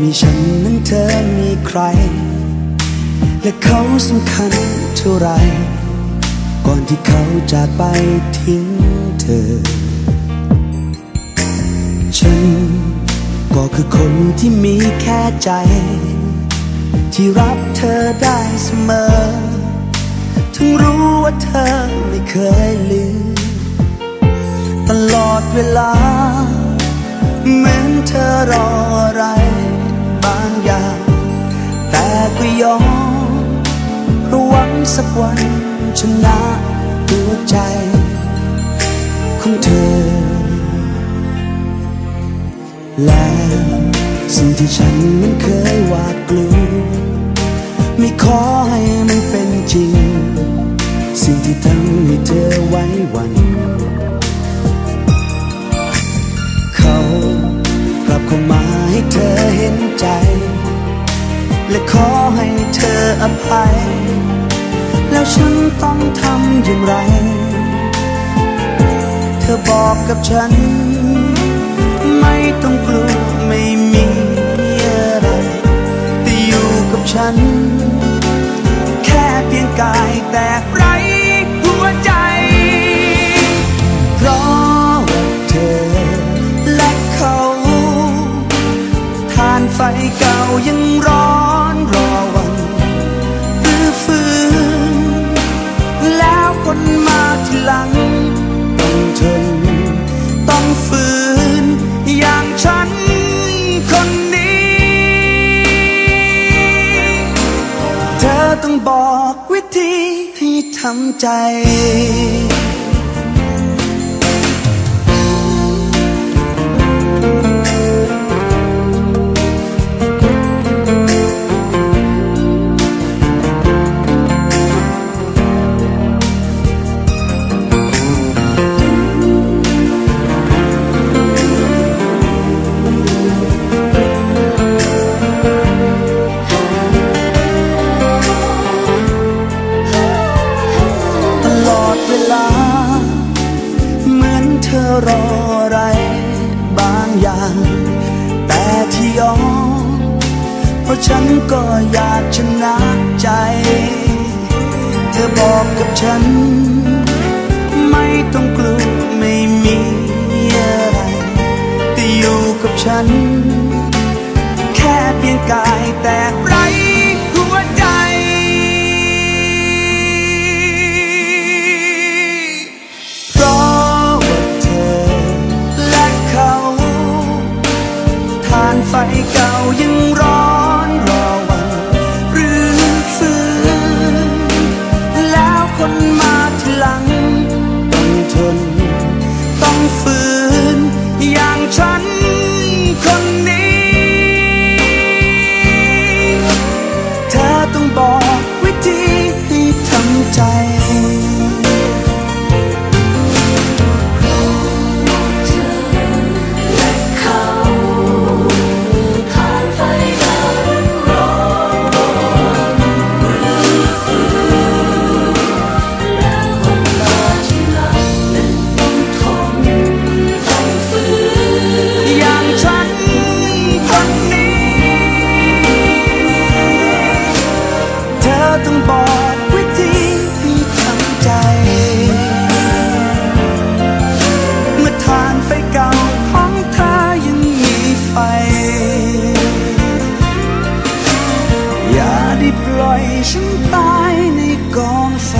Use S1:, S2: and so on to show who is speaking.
S1: มีฉันนั้นเธอมีใคร และเขาสำคัญเท่าไร ก่อนที่เขาจากไปทิ้งเธอ ฉันก็คือคนที่มีแค่ใจ ที่รับเธอได้เสมอ ถึงรู้ว่าเธอไม่เคยลืมตลอดเวลาเหมือนเธอรอ ยอมเพราะหวังสักวันชนะหัวใจของเธอ และสิ่งที่ฉันนั้นเคยหวาดกลัวไม่ขอให้มันเป็นจริง สิ่งที่ทำให้เธอไว้วัน เขากลับเข้ามาให้เธอเห็นใจ และขอให้เธออภัย แล้วฉันต้องทำอย่างไร เธอบอกกับฉัน ไม่ต้องกลัวไม่มีอะไร แต่อยู่กับฉัน แค่เพียงกายแต่ไรหัวใจ เพราะเธอและเขา ทานไฟเก่ายังร ต้องบอกวิธีให้ทำใจ รออะไรบางอย่าง แต่ที่ยอมเพราะฉันก็อยากชนะใจ เธอบอกกับฉัน ไม่ต้องกลัวไม่มีอะไรแต่อยู่กับฉัน นอ ปล่อยฉันตายในกองไฟ